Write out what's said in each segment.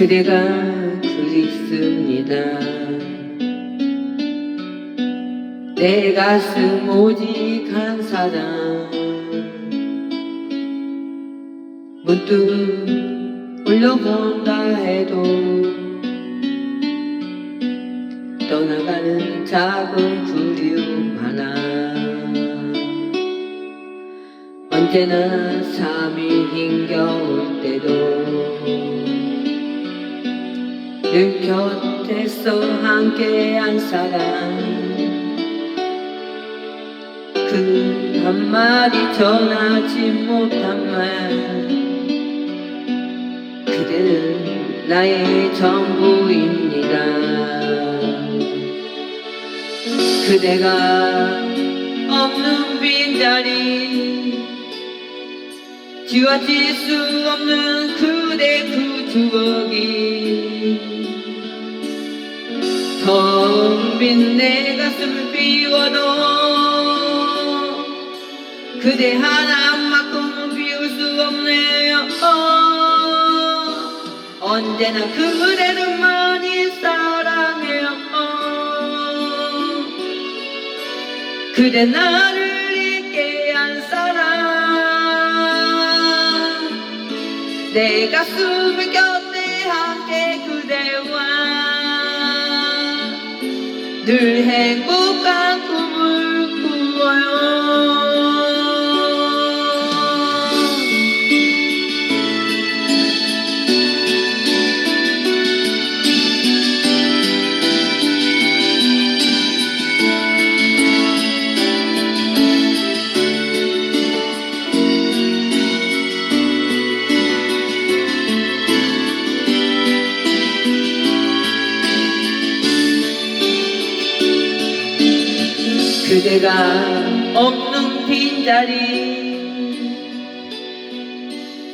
그대가 그립습니다. 내 가슴 오직 한 사람 문득 올려본다 해도 떠나가는 작은 그리움 하나. 언제나 삶이 힘겨울 때도 늘 곁에서 함께한 사람 그 한마디 전하지 못한 말 그대는 나의 전부입니다 그대가 없는 빈자리 지워질 수 없는 그대 그 추억이 텅빈 내 가슴을 비워도 그대 하나만큼은 비울 수 없네요. 언제나 그대를 그대 나를 잊게 한 사람. 내 가슴을 곁에 함께 그대와 늘 행복한 그대가 없는 빈자리.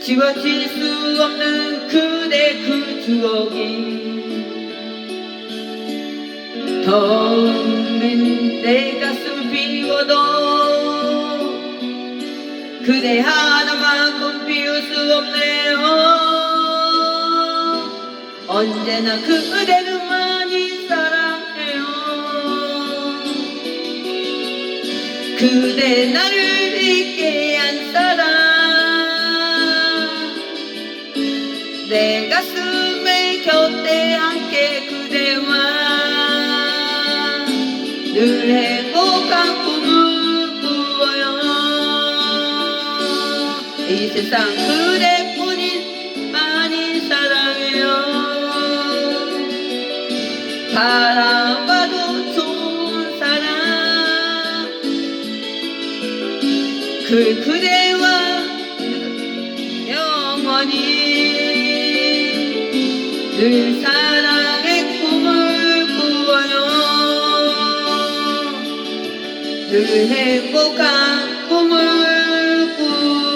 지워질 수 없는 그대 그 추억이 텅빈 내 가슴 비워도 그대 하나만큼 비울 수 없네요. 언제나 그대를 그대 나를 잊게 한 사람. 내 가슴에 곁에 함께 그대와 늘 행복한 꿈을 꾸어요. 이 세상 그대뿐인 많이 사랑해요 그 그대와 영원히 늘 사랑의 꿈을 꾸어요. 늘 행복한 꿈을 꾸어요